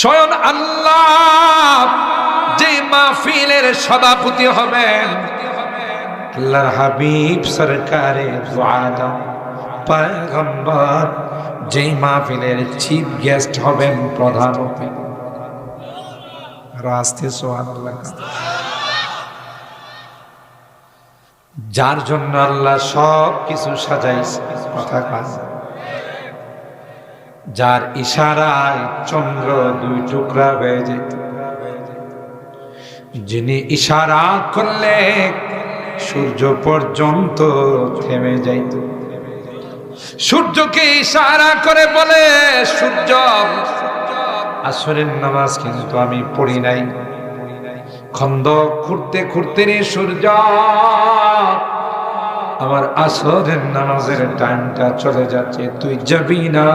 স্বয়ং আল্লাহ যে মাহফিলের সভাপতি হবেন। আল্লাহর হাবিব সরকারে পয়গম্বর যেই মাহফিলের চিফ গেস্ট হবেন প্রধান রাস্তে সোহান যার জন্য আল্লাহ সব কিছু সাজাইছে, কথা কাজ যার ইশারায় চন্দ্র দুই টুকরা হয়ে যেত। যিনি ইশারা করলে সূর্য পর্যন্ত থেমে যাইত। সূর্যকে ইশারা করে বলে, সূর্য, আসরের নামাজ কিন্তু আমি পড়ি নাই। খন্দ খুঁড়তে খুঁড়তে রে সূর্য আমার আসরের নামাজের টাইমটা চলে যাচ্ছে। তুই যাবি না।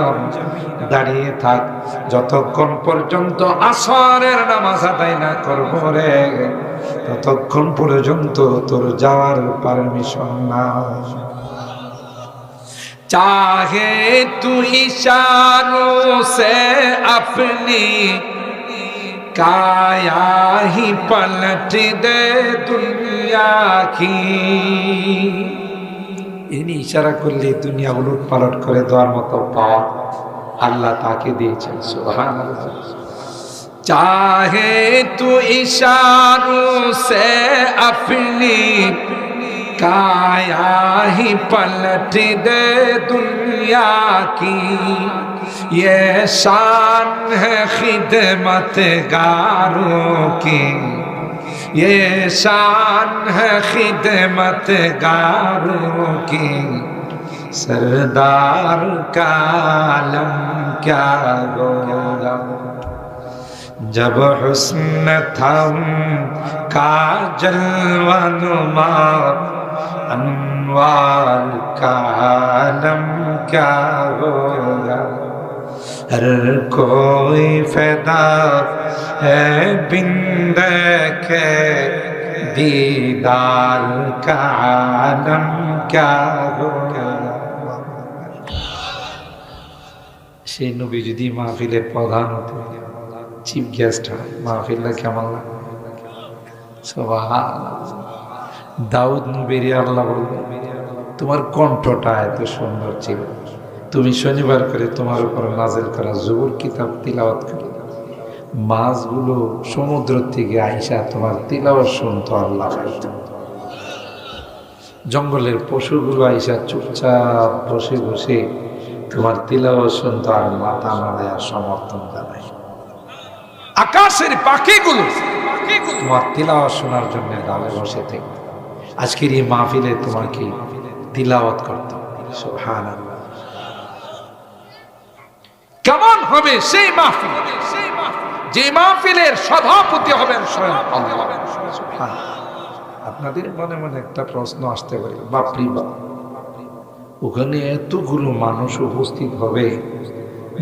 দাঁড়িয়ে থাক। যতক্ষণ পর্যন্ত আসরের নামাজ আদায় না করব রে, ততক্ষণ পর্যন্ত তোর যাওয়ার পারমিশন না। চাহে তুই সারো সে আপনি কায়াহি পালটি দে दे কি। ইনি ইশারা করলে দুনিয়া উলট পালট করে দেওয়ার মতো পাওয়া আল্লাহ তাকে দিয়েছেন সুবহানাল্লাহ चाहे तू इशारों से अपनी काया ही पलट दे दुनिया की ये शान है खिदमत गारों की ये शान है खिदमत गारों की। सरदार का आलम क्या होगा? जब हुस्न थम का जलवानुमा, अनवार का आलम क्या होगा? ہر کوئی فدا ہے بند کے دیدار کا সেই নবী যদি মাহফিলের প্রধান হতো চিফ গেস্ট হয় মাহফিল্লা কেমন লাগে? সবাই দাউদ নবীর আল্লাহ বলবে তোমার কণ্ঠটা এত সুন্দর ছিল। তুমি শনিবার করে তোমার উপর নাজেল করা জবুর কিতাব তিলাওয়াত করে। মাছগুলো সমুদ্র থেকে আইসা তোমার তিলাওয়াত শুনতো আল্লাহ। জঙ্গলের পশুগুলো আইসা চুপচাপ বসে বসে তোমার তিলাওয়াত শুনতো আর মাথা নাড়ায় সমর্থন জানাই আকাশের পাখিগুলো তোমার তিলাওয়াত শোনার জন্য ডালে বসে থেকে। আজকের এই মাহফিলে তোমাকে তিলাওয়াত করতে সুবহান কেমন হবে সেই মাহফিল? যে মাহফিলের সভাপতি হবেন স্বয়ং আপনাদের মনে মনে একটা প্রশ্ন আসতে পারে, বাপরি বাপ, ওখানে এতগুলো মানুষ উপস্থিত হবে,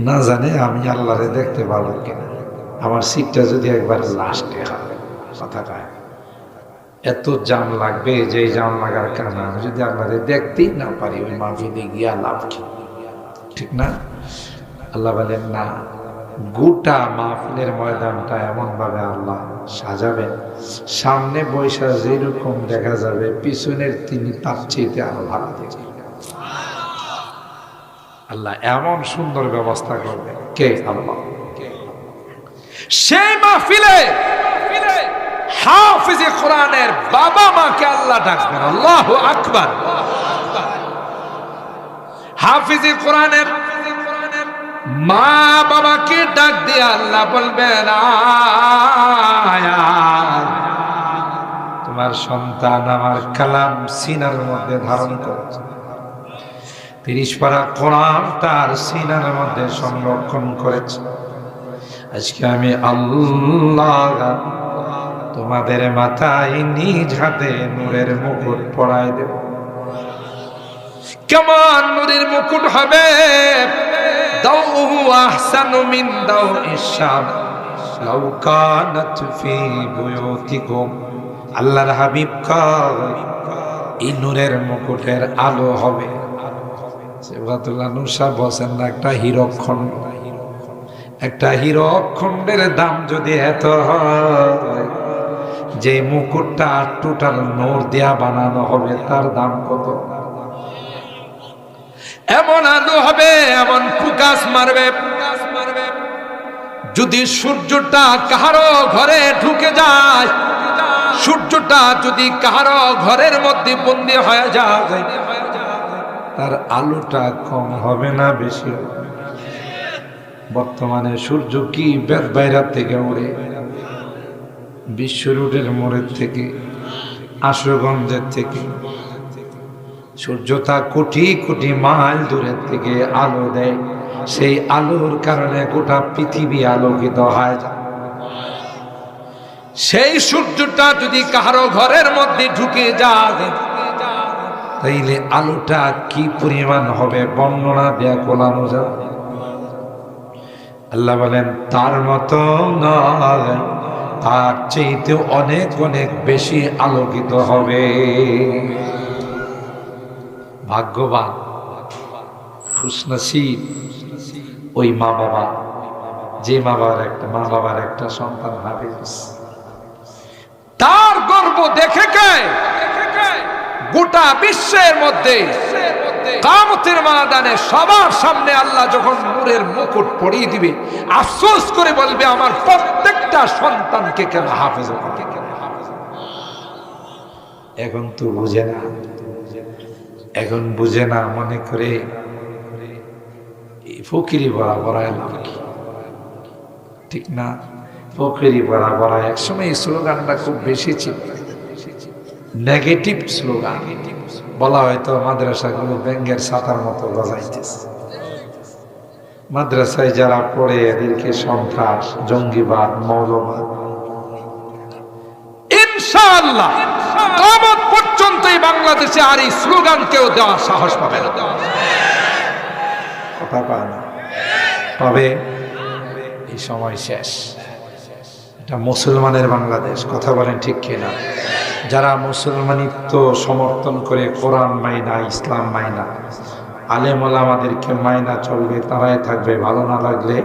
না জানে আমি আল্লাহরে দেখতে পাবো কিনা। আমার সিটটা যদি একবার লাস্টে হয় কথাটা এত জাম লাগবে যে জাম লাগার কারণে আমি যদি আল্লাহরে দেখতেই না পারি, ওই মাহফিলে গিয়া লাভ কি? ঠিক না? আল্লাহ বলেন, না, গোটা মাহফিলের ময়দানটা এমনভাবে আল্লাহ সাজাবেন। সামনে বৈশা যেরকম দেখা যাবে, পিছনের তিনি তার চেয়েতে আরও ভালো দেখবেন। আল্লাহ এমন সুন্দর ব্যবস্থা করবে কে? আল্লাহ। সেই মাহফিলে হাফিজে কোরআনের বাবা মাকে আল্লাহ ডাকবেন। আল্লাহ আকবার। হাফিজে কোরআনের মা বাবাকে ডাক দিয়ে আল্লাহ বলবেন তোমার সন্তান আমার কালাম সিনার মধ্যে ধারণ করেছে। তিরিশ পারা কোরআন তার সিনার মধ্যে সংরক্ষণ করেছে। আজকে আমি আল্লাহ তোমাদের মাথায় নিজ হাতে নূরের মুকুট পড়াই দেব। কেমন নূরের মুকুট হবে? দাউহু আহসানু মিন দাউইশ শাম। লাউ কানাত ফি বুয়ুতিকুম। আল্লাহর হাবিব কয়, এই নূরের মুকুটের আলো হবে। সেবাতুল্লাহ নুসা বসেন না একটা হীরকখণ্ড। একটা হীরক খণ্ডের দাম যদি এত হয়, যে মুকুটটা টোটাল নোর দেয়া বানানো হবে, তার দাম কত? এমন আলু হবে, এমন ফুকাস মারবে যদি সূর্যটা কাহারো ঘরে ঢুকে যায়, সূর্যটা যদি কাহারো ঘরের মধ্যে বন্দি হয়ে যায়, তার আলোটা কম হবে না বেশি? বর্তমানে সূর্য কি বেদ বাইরার থেকে ওড়ে বিশ্ব রোডের মোড়ের থেকে, আশুগঞ্জের থেকে সূর্য তা কোটি কোটি মাইল দূরের থেকে আলো দেয়। সেই আলোর কারণে গোটা পৃথিবী আলোকিত হয়। সেই সূর্যটা যদি কারও ঘরের মধ্যে ঢুকে যায়, তাইলে আলোটা কি পরিমাণ হবে বর্ণনা দেয়া কোলানো যাবে আল্লাহ বলেন, তার মতো তার চাইতে অনেক অনেক বেশি আলোকিত হবে। ভাগ্যবান, খুশনসিব ওই মা বাবা যে মা বাবার একটা মা বাবার একটা সন্তান হাফিজ। তার গর্ব দেখে কে? গোটা বিশ্বের মধ্যে কামতের ময়দানে সবার সামনে আল্লাহ যখন নূরের মুকুট পরিয়ে দিবে, আফসোস করে বলবে, আমার প্রত্যেকটা সন্তানকে কেন হাফেজ এখন তো বুঝে না। এখন বুঝে না মনে করে ফকিরি বড়া বড়া এলাম কি? ঠিক না? ফকিরি বড়া বড়া একসময় এই স্লোগানটা খুব বেশি ছিল। নেগেটিভ স্লোগান বলা হয়তো মাদ্রাসাগুলো ব্যাঙ্গের ছাতার মতো গজাইতেছে। মাদ্রাসায় যারা পড়ে এদেরকে সন্ত্রাস জঙ্গিবাদ মৌলবাদ। ইনশাআল্লাহ। এই বাংলাদেশে আর এই স্লোগান কেউ দেওয়ার সাহস পাবে না। তবে এই সময় শেষ। এটা মুসলমানের বাংলাদেশ, কথা বলেন ঠিক কিনা? যারা মুসলমানিত্ব সমর্থন করে কোরআন মাইনা, ইসলাম মাইনা আলেম আমাদেরকে মাইনা চলবে, তারাই থাকবে, ভালো না লাগলে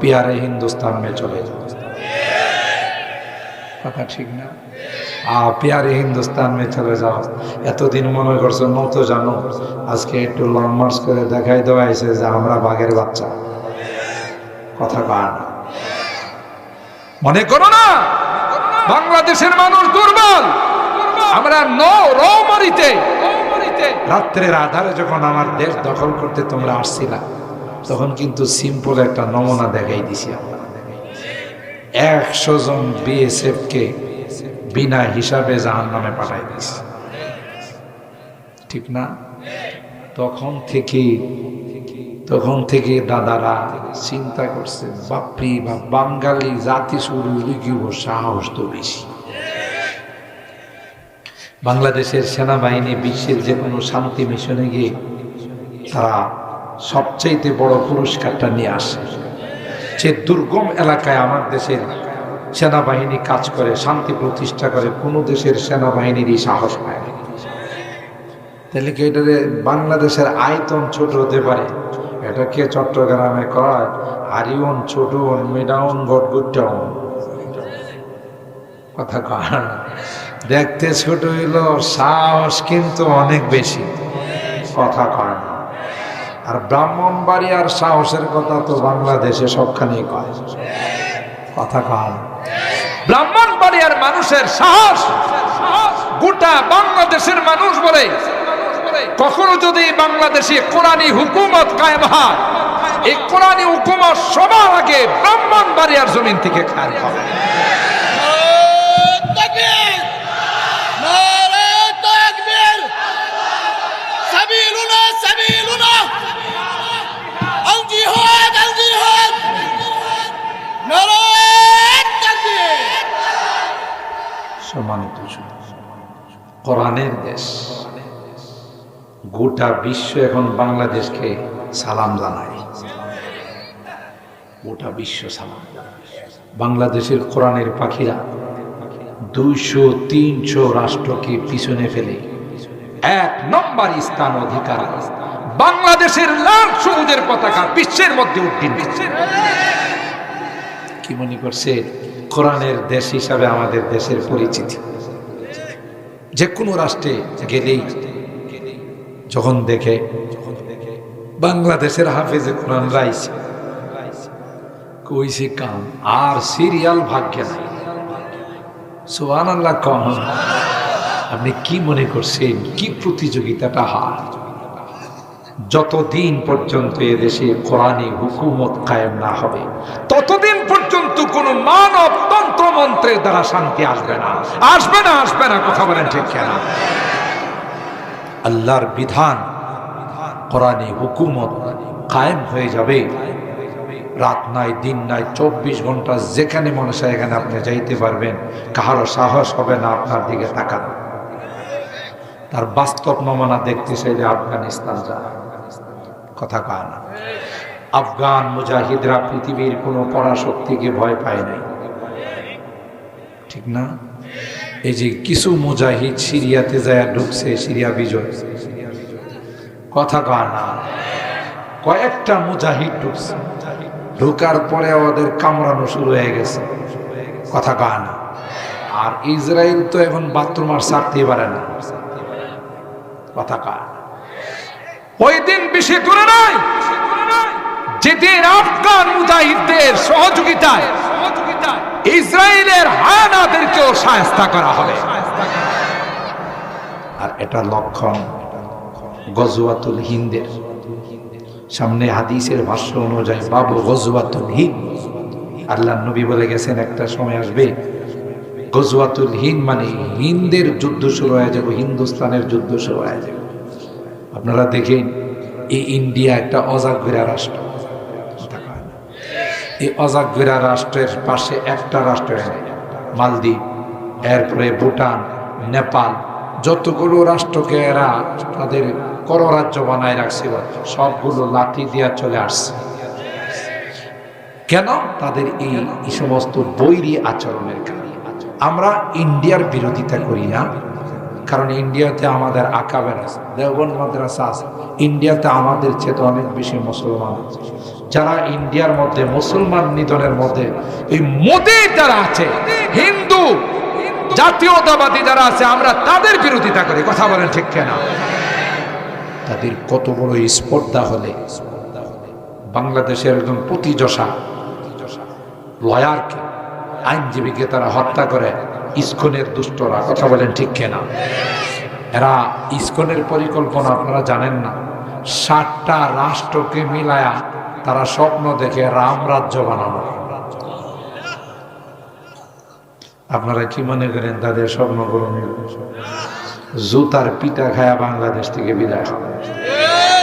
পিয়ারে হিন্দুস্তান মে চলে যাবে। কথা ঠিক না? পিয়ারে হিন্দুস্তান মে চলে যাও। এতদিন মনে করছ মতো জানো, আজকে একটু লং মার্চ করে দেখাই দেওয়া হয়েছে যে আমরা বাঘের বাচ্চা। কথা কয় না। মনে করো না, বাংলাদেশের মানুষ দুর্বল। আমরা নৌ রৌমারিতে রাত্রের আধারে যখন আমার দেশ দখল করতে তোমরা আসছিলা, তখন কিন্তু সিম্পল একটা নমুনা দেখাই দিছি আমরা। একশো জন বিএসএফ কে বিনা হিসাবে জাহান নামে পাঠাই দিছি ঠিক না? তখন থেকে তখন থেকে দাদারা চিন্তা করছে, বাপরি বা বাঙালি জাতি শুরু সাহস তো বেশি। বাংলাদেশের সেনাবাহিনী বিশ্বের যে কোনো শান্তি মিশনে গিয়ে তারা সবচাইতে বড় পুরস্কারটা নিয়ে আসে। যে দুর্গম এলাকায় আমার দেশের সেনাবাহিনী কাজ করে, শান্তি প্রতিষ্ঠা করে, কোনো দেশের সেনাবাহিনীরই সাহস পায় তাহলে কি এটারে বাংলাদেশের আয়তন ছোট হতে পারে? এটাকে চট্টগ্রামে কয় হারিওন ছোটন মিডাউন গটগুটাউন কথা কয় দেখতে ছোট হইল সাহস কিন্তু অনেক বেশি। কথা কয় না। আর ব্রাহ্মণবাড়ি আর সাহসের কথা তো বাংলাদেশে সবখানেই কয়। কথা কয়। ব্রাহ্মণবাড়িয়ার মানুষের সাহস গোটা বাংলাদেশের মানুষ বলে কখনো যদি বাংলাদেশে কোরআনী হুকুমত কায়েম হয় এই কোরআনী হুকুমত সবার আগে ব্রাহ্মণবাড়িয়ার জমিন থেকে কায়েম হবে No, no! সম্মানিত কোরআনের দেশ। গোটা বিশ্ব এখন বাংলাদেশকে সালাম জানায়। গোটা বিশ্ব সালাম বাংলাদেশের কোরআনের পাখিরা দুইশো, তিনশো রাষ্ট্রকে পিছনে ফেলে এক নম্বর স্থান অধিকার বাংলাদেশের লাল সবুজের পতাকা বিশ্বের মধ্যে করছে কি মনে করছে কোরআনের দেশ হিসাবে আমাদের দেশের পরিচিতি। যে কোনো রাষ্ট্রে গেলেই যখন দেখে, বাংলাদেশের হাফেজে কোরআন রাইস কইছে, কাম, আর সিরিয়াল ভাগ্যে নাই। সোহান আল্লাহ কম আপনি কি মনে করছেন, কি প্রতিযোগিতাটা হার? যতদিন পর্যন্ত এদেশে কোরআনে হুকুমত কায়েম না হবে, ততদিন কোন মানব তন্ত্র মন্ত্রের দ্বারা শান্তি আসবে না। আসবে না আসবে না, কথা বলেন ঠিক কেন? আল্লাহর বিধান কোরআনী হুকুমত কায়েম হয়ে যাবে। রাত নাই, দিন নাই, চব্বিশ ঘণ্টা যেখানে মনে হয় এখানে আপনি যাইতে পারবেন। কাহারও সাহস হবে না আপনার দিকে তাকানো। তার বাস্তব নমুনা দেখতে চাইলে আফগানিস্তান যায় কথা কয় না। আফগান মুজাহিদরা পৃথিবীর কোনো পরাশক্তিকে ভয় পায় নাই। ঠিক না? এই যে কিছু মুজাহিদ সিরিয়াতে যায় ঢুকছে, সিরিয়া বিজয়। কথা কয় না। কয়েকটা মুজাহিদ ঢুকছে। ঢুকার পরে ওদের কামড়ানো শুরু হয়ে গেছে। কথা কয় না। আর ইসরায়েল তো এখন বাথরুম আর ছাড়তেই পারে না। কথা কয় ওই দিন বেশি দূরে নাই। যেদিন আফগান মুজাহিদদের সহযোগিতায় ইসরায়েলের হায়ানাদেরকেও সায়স্তা করা হবে। আর এটা লক্ষণ গজওয়াতুল হিন্দের। সামনে হাদিসের ভাষ্য অনুযায়ী বাবু গজওয়াতুল হিন্দ। আল্লাহ নবী বলে গেছেন, একটা সময় আসবে। গজওয়াতুল হিন্দ মানে হিন্দের যুদ্ধ শুরু হয়ে যাবে, হিন্দুস্তানের যুদ্ধ শুরু হয়ে যাবে। আপনারা দেখেন, এই ইন্ডিয়া একটা অজাগবিরা রাষ্ট্র। এই অজাগবিরা রাষ্ট্রের পাশে একটা রাষ্ট্র মালদ্বীপ, এরপরে ভুটান, নেপাল। যতগুলো রাষ্ট্রকে এরা তাদের কররাজ্য বানায় রাখছিল সবগুলো লাঠি দিয়া চলে আসছে। কেন? তাদের এই সমস্ত বৈরী আচরণের কারণে। আমরা ইন্ডিয়ার বিরোধিতা করি না, কারণ ইন্ডিয়াতে আমাদের আকাবের আছে দেওবন মাদ্রাসা আছে। ইন্ডিয়াতে আমাদের চেয়ে অনেক বেশি মুসলমান আছে। যারা ইন্ডিয়ার মধ্যে, মুসলমান নিধনের মধ্যে, এই মোদী যারা আছে, হিন্দু, জাতীয়তাবাদী যারা আছে, আমরা তাদের বিরোধিতা করি, কথা বলেন ঠিক কেনা? তাদের কত বড় স্পর্ধা হলে, বাংলাদেশের একজন প্রতিযশা লয়ারকে, আইনজীবীকে তারা হত্যা করে, ইস্কনের দুষ্টরা, কথা বলেন ঠিক কেনা? এরা ইস্কনের পরিকল্পনা আপনারা জানেন না ষাটটা রাষ্ট্রকে মিলায়া তারা স্বপ্ন দেখে রাম রাজ্য বানানো আপনারা কি মনে করেন তাদের স্বপ্ন মিলবে জুতার পিঠা খায়া বাংলাদেশ থেকে বিদায় হবে।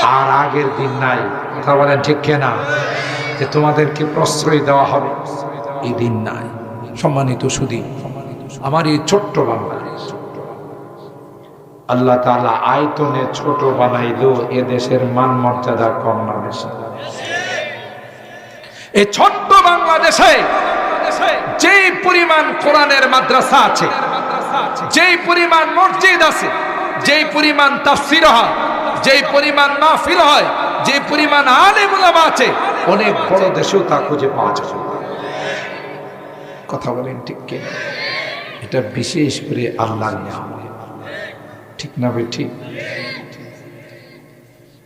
আর আগের দিন নাই। কথা বলেন ঠিক কেনা? যে তোমাদেরকে প্রশ্রয় দেওয়া হবে। এই দিন নাই। সম্মানিত সুদী, আমার এই ছোট্ট বাংলাদেশ। আল্লাহ তাআলা আয়তনে ছোট বানাইলেও এ দেশের মান মর্যাদা কম না বেশি। এই ছোট্ট বাংলাদেশে যেই পরিমাণ কোরআনের মাদ্রাসা আছে, যেই পরিমাণ মসজিদ আছে, যেই পরিমাণ তাফসির হয়, যেই পরিমাণ মাহফিল হয় যে পরিমাণ আলেম ওলামা আছে, অনেক বড় দেশেও তা খুঁজে পাওয়া যায়। কথা বলেন ঠিক কি এটা বিশেষ করে আল্লাহ ঠিক না ভাই, ঠিক?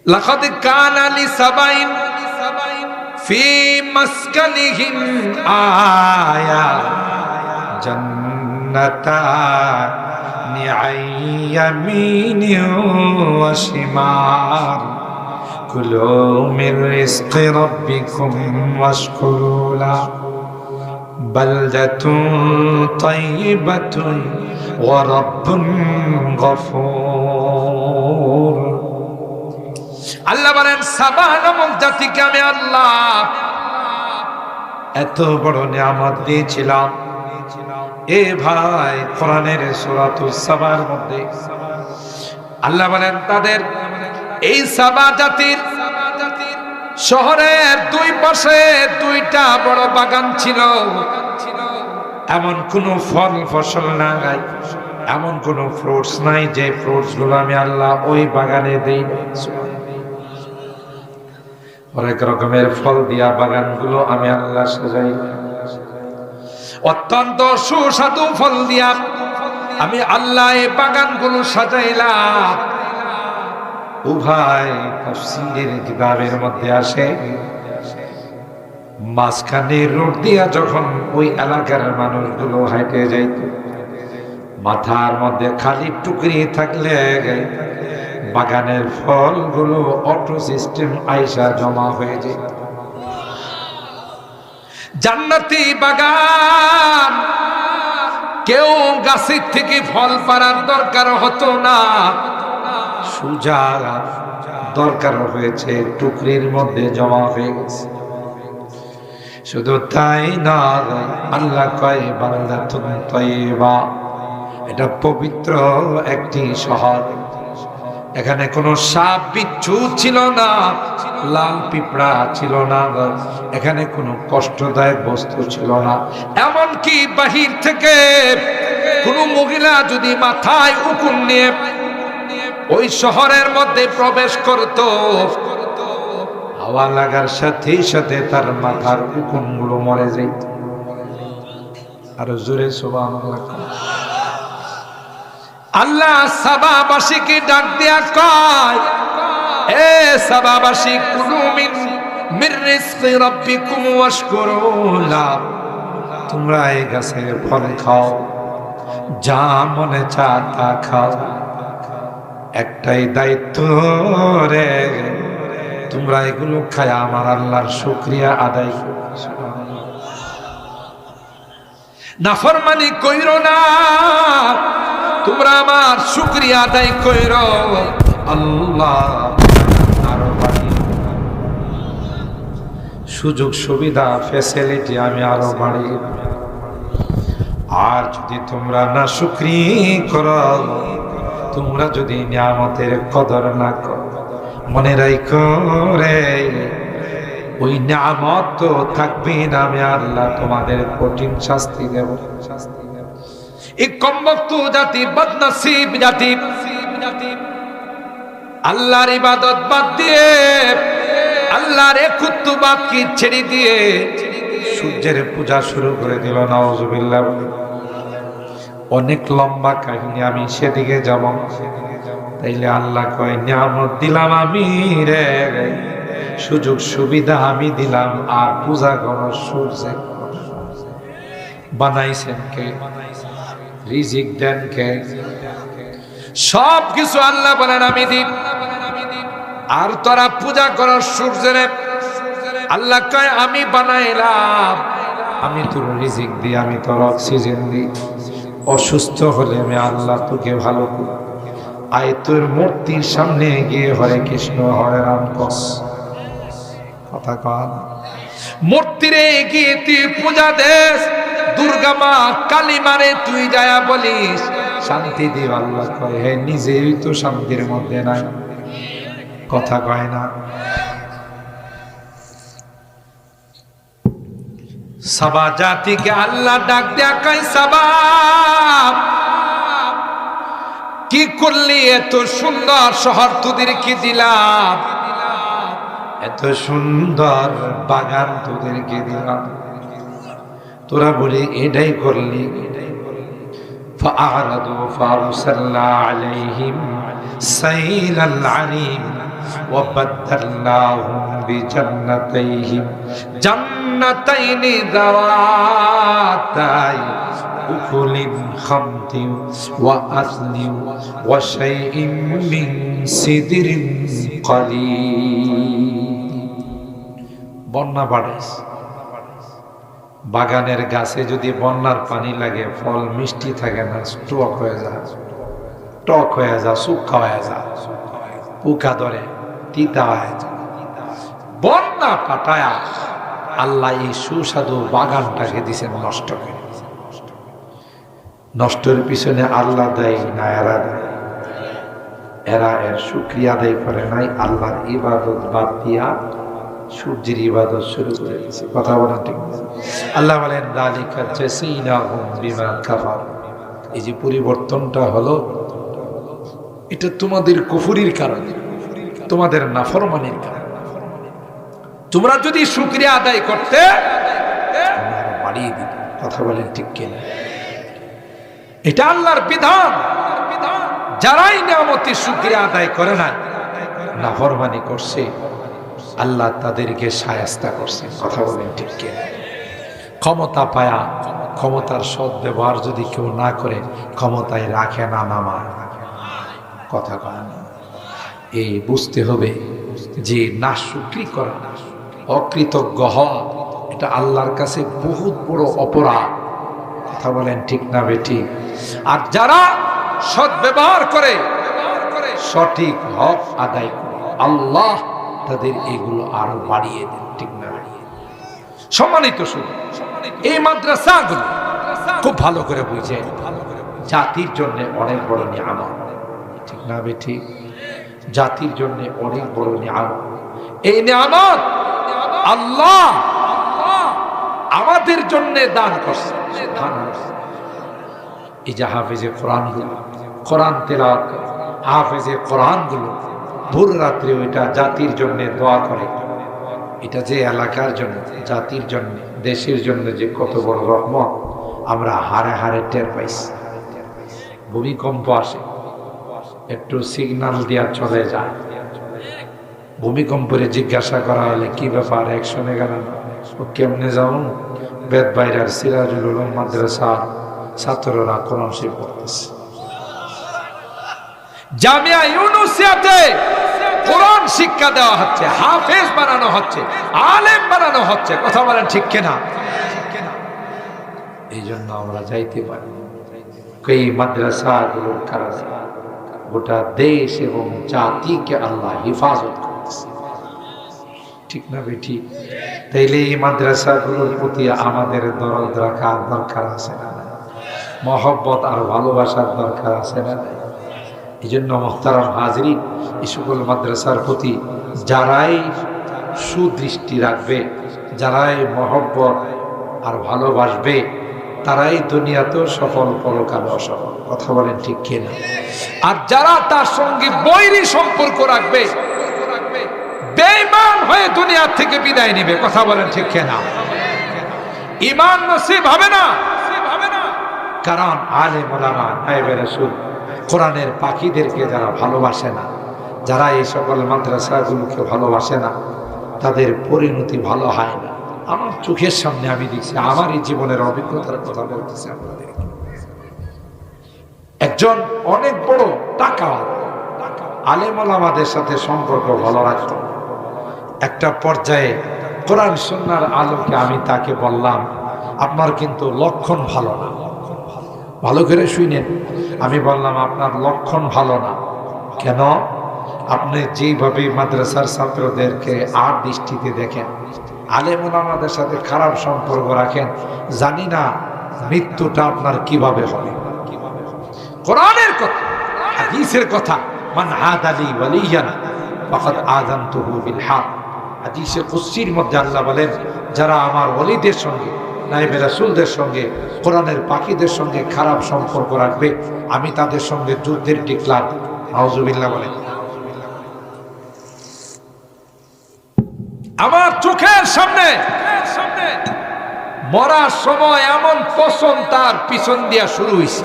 লাকাদ কানা লিসাবাইন ফি মাসকানিহিম আয়া জান্নাতান আন ইয়ামিনি ওয়া শিমাল কুলু মিন রিজকি রাব্বিকুম ওয়াশকুরু লাহু بلدة طيبة ورب غفور আল্লাহ বলেন সাবা জাতিকে আমি আল্লাহ। এত বড় নিয়ামত দিয়েছিলাম। এ ভাই, কোরআনের সূরাতুস সাবার মধ্যে। আল্লাহ বলেন, তাদের এই সাবা জাতির শহরের দুই পাশে দুইটা বড় বাগান ছিল। এমন কোন ফল ফসল নাই, এমন কোন ফ্রুটস নাই যে ফ্রুটসগুলো আমি আল্লাহ ওই বাগানে দেই অনেক রকমের ফল দিয়া বাগানগুলো আমি আল্লাহ সাজাই। অত্যন্ত সুস্বাদু ফল দিয়া আমি আল্লাহ এই বাগানগুলো সাজাইলাম। উভয় মধ্যে আসে, মাঝখানে রোড দিয়া যখন ওই এলাকার মানুষগুলো যাইত, মাথার মধ্যে খালি টুকরি থাকলে বাগানের ফলগুলো অটো সিস্টেম আইসা জমা হয়ে জান্নাতি বাগান, কেউ গাছের থেকে ফল পাড়ার দরকার হতো না। সুজা দরকার হয়েছে, টুকরির মধ্যে জমা হয়ে গেছে। শুধু তাই না আল্লাহ কয় তুমি তৈবা এটা পবিত্র একটি শহর। এখানে কোনো সাপ, বিচ্ছু ছিল না, লাল পিঁপড়া ছিল না, এখানে কোনো কষ্টদায়ক বস্তু ছিল না। এমনকি বাহির থেকে কোনো মহিলা যদি মাথায় উকুন নিয়ে ওই শহরের মধ্যে প্রবেশ করত, হাওয়া লাগার সাথে সাথে তার মাথার উকুনগুলো মরে যাইত আরও জোরে সোবাহ আল্লাহ সাবাবাসীকে ডাক দেয়া কয় এ সাবাবাসী, কুলু মিন মির রিজকি রাব্বিকুম ওয়াশকুরু লা তোমরা এই গাছের ফল খাও, যা মনে চা তা খাও। একটাই দায়িত্ব রে, তোমরা এগুলো খায় আমার আল্লাহর শুক্রিয়া আদায়। নাফরমানি কইর না তোমরা আমার শুক্রিয়া আদায় কইর আল্লাহ। সুযোগ, সুবিধা ফ্যাসিলিটি আমি আরও বাড়িয়ে আর যদি তোমরা না শুক্রি করো, তোমরা যদি নিয়ামতের কদর না কর, মনে রাখো রে, ওই নিয়ামত তো থাকবে না, আমি আল্লাহ তোমাদের কঠিন শাস্তি দেব। এই কম্বক্তু জাতি, বদনসিব জাতি। আল্লাহর ইবাদত বাদ দিয়ে, আল্লাহর একুত্তুবাদকে ছেড়ে দিয়ে সূর্যের পূজা শুরু করে দিল নওয়াজুবিল্লাহ অনেক লম্বা কাহিনী আমি সেদিকে যাব। তাইলে আল্লাহ কয়, নিয়ামত দিলাম আমি রে। সুযোগ সুবিধা আমি দিলাম, আর পূজা করো সূর্যে। বানাইছেন কে? রিজিক দেন কে? সব কিছু আল্লাহ বলেন, আমি দিব আর তোরা পূজা করো সূর্যের আল্লাহ কয়, আমি বানাইলাম। আমি তোর রিজিক দিই, আমি তোর অক্সিজেন দিই। অসুস্থ হলে আমি আল্লাহ তোকে ভালো করি। আয় তোর মূর্তির সামনে গিয়ে হরে কৃষ্ণ হরে রাম কস কথা কন। মূর্তিরে গিয়ে তুই পূজা দেশ দুর্গা মা, কালী মারে তুই যায়া বলিস। শান্তি দিও আল্লাহ কয় হে, নিজেই তো শান্তির মধ্যে নাই। কথা কয় না। সাবা জাতিকে আল্লাহ ডাক দেয়া কয়, সাবা, কি করলি এত সুন্দর শহর তোদের কি দিলাম? এত সুন্দর বাগান তোদেরকে দিলাম? তোরা বলি এটাই করলি فأعرضوا فأرسلنا عليهم سيل العريم وبدلناهم بجنتيهم جنتين ذواتي أكل خمط وأثل وشيء من سدر قليل বন্যা বাড়াইছে বাগানের গাছে যদি বন্যার পানি লাগে, ফল মিষ্টি থাকে না টক হয়ে যায়, টক হয়ে যা শুকা হয়ে যা পোকা ধরে, তিতা হয়ে যায়। বন্যা পাঠায়া আল্লাহ এই সুস্বাদু বাগানটাকে দিছেন নষ্ট করে। নষ্টের পিছনে আল্লাহ দেয় না, এরা দেয়। এরা এর শুক্রিয়া আদায় করে নাই, আল্লাহর ইবাদত বাদ দিয়া সূর্যের ইবাদত শুরু করে দিয়েছে। কথা বলেন ঠিক? আল্লাহ বলেন জাসিনাহুম বিমা কাফার। এই যে পরিবর্তনটা হলো, এটা তোমাদের কুফুরির কারণে, তোমাদের নাফরমানির কারণে। তোমরা যদি শুকরিয়া আদায় করতে বাড়িয়ে দিত কথা বলেন ঠিক কিনা। এটা আল্লাহর বিধান। যারাই নিয়ামতের শুক্রিয়া আদায় করে না নাফরমানি করছে। আল্লাহ তাদেরকে সায়াস্তা করছে কথা বলেন ঠিক কিনা ক্ষমতা পায়া, ক্ষমতার সৎ ব্যবহার যদি কেউ না করে, ক্ষমতায় রাখে না নামায়। কথা কয় এই বুঝতে হবে যে না শুক্রি করা, অকৃতজ্ঞ হওয়া, এটা আল্লাহর কাছে বহুত বড় অপরাধ। কথা বলেন ঠিক না বেটি আর যারা সৎ ব্যবহার করে, সঠিক হক আদায় আল্লাহ তাদের এগুলো আরও বাড়িয়ে দেন, ঠিক না। সম্মানিত শুধু, এই মাদ্রাসাগুলো খুব ভালো করে বুঝে জাতির জন্য অনেক বড় নিয়ামত ঠিক না বেটি জাতির জন্য অনেক বড় নিয়ামত এই নিয়ামত আল্লাহ আমাদের জন্য দান করছে। এই যে হাফেজে কোরআন কোরআন তেলাওয়াত, হাফেজে কোরআনগুলো ভোর রাত্রে ওইটা জাতির জন্য দোয়া করে। এটা যে এলাকার জন্য, জাতির জন্য, দেশের জন্য যে কত বড় রহমত, আমরা হারে হারে টের পাইছি। ভূমিকম্প আসে, একটু সিগন্যাল দিয়া চলে যায়। ভূমিকম্পরে জিজ্ঞাসা করা হলে, কি ব্যাপার একশনে গেল ও কেমনে যাও বেদ বাইরার সিরাজুল উলুম মাদ্রাসা ছাত্ররা কোরআন শিব পড়তেছে। জামিয়া ইউনুসিয়াতে কোরআন শিক্ষা দেওয়া হচ্ছে, হাফেজ বানানো হচ্ছে, আলেম বানানো হচ্ছে, কথা বলেন ঠিক কিনা? এই জন্য আমরা যাইতে পারি। এই মাদ্রাসাগুলোর কারণে গোটা দেশ এবং জাতিকে আল্লাহ হেফাজত করতেছে। ঠিক না বেঠি তাইলে এই মাদ্রাসাগুলোর প্রতি আমাদের দরদ রাখার দরকার আছে না মহব্বত আর ভালোবাসার দরকার আছে না এই জন্য মোহতারাম হাজরিন এই সকল মাদ্রাসার প্রতি যারাই সুদৃষ্টি রাখবে, যারাই মহব্বত আর ভালোবাসবে, তারাই দুনিয়াতেও সফল পরকালে অসফল। কথা বলেন ঠিক কিনা? আর যারা তার সঙ্গে বৈরী সম্পর্ক রাখবে, বেঈমান হয়ে দুনিয়া থেকে বিদায় নেবে। কথা বলেন ঠিক কিনা? ইমান নসিব হবে না। কারণ আলে মোলামা নাইবে রাসূল কোরআনের পাখিদেরকে যারা ভালোবাসে না, যারা এই সকল মাদ্রাসাগুলোকে ভালোবাসে না, তাদের পরিণতি ভালো হয় না। আমার চোখের সামনে আমি দেখছি এই জীবনের অভিজ্ঞতার কথা বলতেছি আপনাদেরকে একজন অনেক বড় টাকা, আলেমল আমাদের সাথে সম্পর্ক ভালো রাখত। একটা পর্যায়ে কোরআন সন্ন্যার আলোকে আমি তাকে বললাম, আপনার কিন্তু লক্ষণ ভালো না। ভালো করে শুনেন। আমি বললাম, আপনার লক্ষণ ভালো না। কেন? আপনি যেইভাবে মাদ্রাসার ছাত্রদেরকে আর দৃষ্টিতে দেখেন আলেমুল আমাদের সাথে খারাপ সম্পর্ক রাখেন, জানি না মৃত্যুটা আপনার কীভাবে হবে। কোরআনের কথা, হাদিসের কথা, মান আদালি ওয়ালিয়ান ফাকাদ আযানতুহু বিল হাদিসে কুদসির মধ্যে আল্লাহ বলেন, যারা আমার ওলিদের সঙ্গে নাইবে রাসূলদের সঙ্গে, কোরআনের পাখিদের সঙ্গে খারাপ সম্পর্ক রাখবে। আমি তাদের সঙ্গে যুদ্ধের ডিক্লার। নাউজুবিল্লাহ বলেন। আমার চোখের সামনে, মরার সময় এমন পছন্দ তার পিছন দিয়া শুরু হয়েছে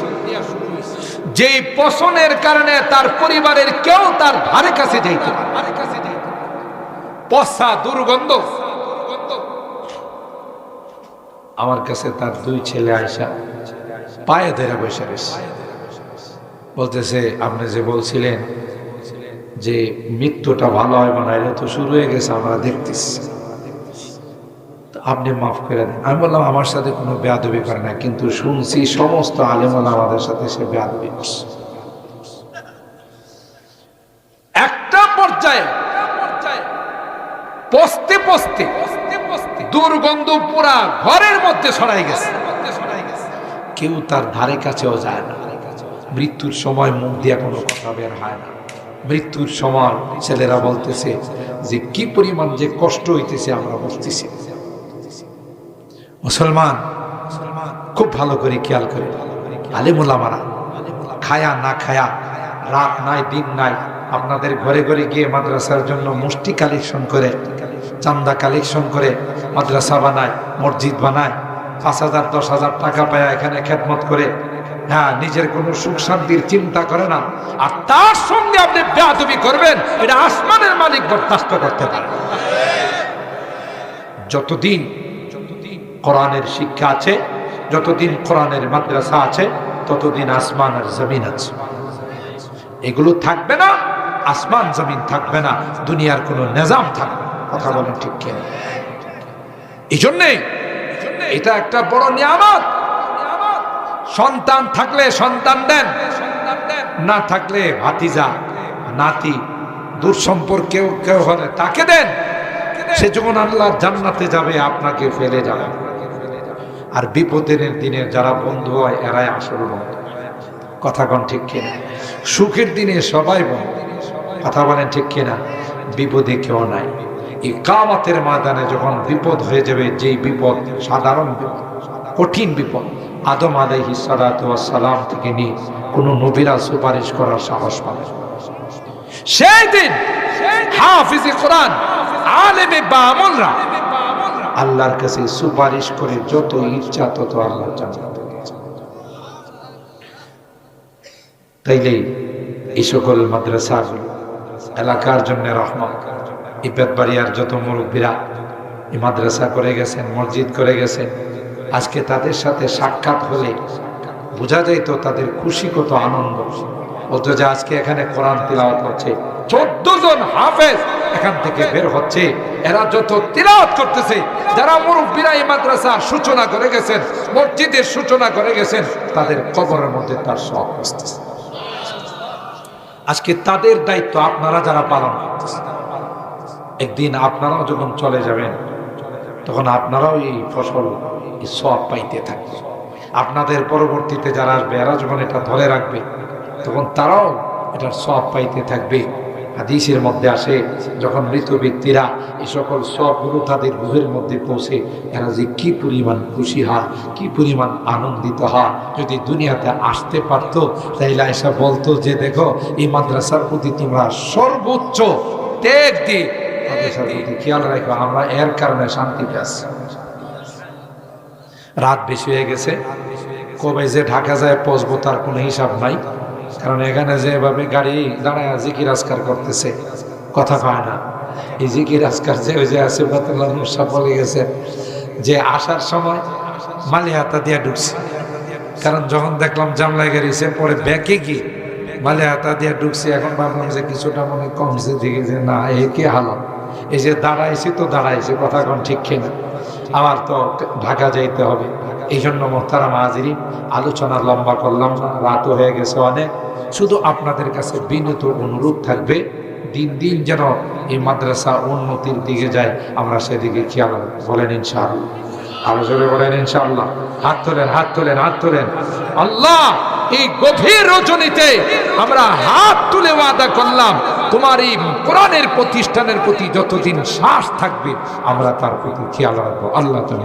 যেই পছনের কারণে তার পরিবারের কেউ তার ধারে কাছে যাইতে। পচা দুর্গন্ধ। আমার কাছে তার দুই ছেলে আয়সা পায়ে ধরে বসে রয়েছে। বলতেছে, আপনি যে বলছিলেন যে মৃত্যুটা ভালো হয় না এটা তো শুরু হয়ে গেছে, আমরা দেখতেছি। আপনি মাফ করে দেন। আমি বললাম, আমার সাথে কোনো বেয়াদবি করে না কিন্তু শুনছি সমস্ত আলেমন আমাদের সাথে সে বেয়াদবি করছে। একটা পর্যায়ে, পস্তে পস্তে দুর্গন্ধ পুরা ঘরের মধ্যে ছড়াই গেছে। কেউ তার ধারে কাছেও যায় না। মৃত্যুর সময় মুখ দিয়ে কোনো কথা বের হয় না। মৃত্যুর সময় ছেলেরা বলতেছে যে কি পরিমাণ যে কষ্ট হইতেছে আমরা বুঝতেছি মুসলমান খুব ভালো করে খেয়াল করে। আলিমুলামারা খায়া না খায়া রাত নাই দিন নাই আপনাদের ঘরে ঘরে গিয়ে মাদ্রাসার জন্য মুষ্টি কালেকশন করে চান্দা কালেকশন করে মাদ্রাসা বানায়, মসজিদ বানায়, পাঁচ হাজার, দশ হাজার টাকা পায় এখানে খেদমত করে। হ্যাঁ নিজের কোনো সুখ শান্তির চিন্তা করে না। আর তার সঙ্গে আপনি বেয়াদবি করবেন, এটা আসমানের মালিক বরদাস্ত করতে যতদিন যতদিন কোরআনের শিক্ষা আছে, যতদিন কোরআনের মাদ্রাসা আছে, ততদিন আসমান আর জমিন আছে। এগুলো থাকবে না, আসমান, জমিন থাকবে না, দুনিয়ার কোনো নিজাম থাকবে কথা বলেন ঠিক কিনা? এই জন্যে এটা একটা বড় নিয়ামত। সন্তান থাকলে সন্তান দেন, না থাকলে ভাতিজা, নাতি দূর সম্পর্কেও কেউ হলে তাকে দেন। সে যখন আল্লাহ জান্নাতে যাবে, আপনাকে ফেলে যাবে। আর বিপদের দিনে যারা বন্ধু হয়, এরাই আসল বন্ধু। কথা কন ঠিক কিনা? সুখের দিনে সবাই বন্ধু। কথা বলেন ঠিক কিনা? বিপদে কেউ নাই। এই কামাতের ময়দানে যখন বিপদ হয়ে যাবে, যেই বিপদ সাধারণ কঠিন বিপদ, আদম আলাইহি সালাম থেকে নিয়ে কোনো নবীরা সুপারিশ করার সাহস পাবে সেই দিন হাফিজে কোরআন, আলেমে বামনরা আল্লাহর কাছে সুপারিশ করে যত ইচ্ছা তত আল্লাহ দিয়েছেন। তাইলে এই সকল মাদ্রাসাগুলো এলাকার জন্য রহমত ইবাদ বাড়িয়ার যত মুরব্বীরা মাদ্রাসা করে গেছেন, মসজিদ করে গেছেন, আজকে তাদের সাথে সাক্ষাৎ হলে বোঝা যায় তো তাদের খুশি কত আনন্দ। অথচ আজকে এখানে কোরআন তিলাওয়াত হচ্ছে, চোদ্দ জন হাফেজ এখান থেকে বের হচ্ছে। এরা যত তিলাওয়াত করতেছে, যারা মুরব্বীরা এই মাদ্রাসার সূচনা করে গেছেন, মসজিদের সূচনা করে গেছেন, তাদের কবরের মধ্যে তার সব আজকে তাদের দায়িত্ব আপনারা যারা পালন করতেছেন। একদিন আপনারাও যখন চলে যাবেন, তখন আপনারাও এই ফসল সব পাইতে থাকবে আপনাদের পরবর্তীতে যারা আসবে, এরা যখন এটা ধরে রাখবে, তখন তারাও এটার সব পাইতে থাকবে। হাদিসের মধ্যে আসে, যখন মৃত ব্যক্তিরা এই সকল সবগুলো তাদের রুহের মধ্যে পৌঁছে, এরা যে কি পরিমাণ খুশি হয়, কি পরিমাণ আনন্দিত হয়। যদি দুনিয়াতে আসতে পারতো, তাইলে এসা বলতো যে, দেখো, এই মাদ্রাসার প্রতি তোমরা সর্বোচ্চ ত্যাগ দিয়ে খেয়াল রাখো, আমরা এর কারণে শান্তিতে আছি। রাত বেশি হয়ে গেছে। কবে যে ঢাকা যায় পচবো তার কোনো হিসাব নাই। কারণ এখানে যেভাবে গাড়ি দাঁড়ায় জিকির আজকার করতেছে, কথা কয় না। এই জিকির আজকার যে ওই যে আছে বাতুল্লাহ বলে গেছে যে আসার সময় মালি হাতা দিয়ে ঢুকছে। কারণ যখন দেখলাম জাম লাগে গেছে পরে ব্যাকে গিয়ে মালে হাতা দিয়ে ঢুকছে, এখন ভাবলাম যে কিছুটা মনে কমছে দিকে যে না, এ কি হালত। এই যে দাঁড়াইছি তো দাঁড়াইছি, কথা কোন ঠিক কিনা? আমার তো ঢাকা যাইতে হবে। এই জন্য মোহতারাম হাজিরি আলোচনা লম্বা করলাম, রাতও হয়ে গেছে অনেক। শুধু আপনাদের কাছে বিনীত অনুরোধ থাকবে, দিন দিন যেন এই মাদ্রাসা উন্নতির দিকে যায়, আমরা সেদিকে খেয়াল বলেন ইনশাআল্লাহ। জোরে বলেন ইনশাআল্লাহ। হাত তোলেন হাত তোলেন হাত তোলেন। আল্লাহ! এই গভীর রজনীতে আমরা হাত তুলে ওয়াদা করলাম, তোমার এই কোরআনের প্রতিষ্ঠানের প্রতি যতদিন শ্বাস থাকবে, আমরা তার প্রতি খেয়াল রাখব। আল্লাহ তুমি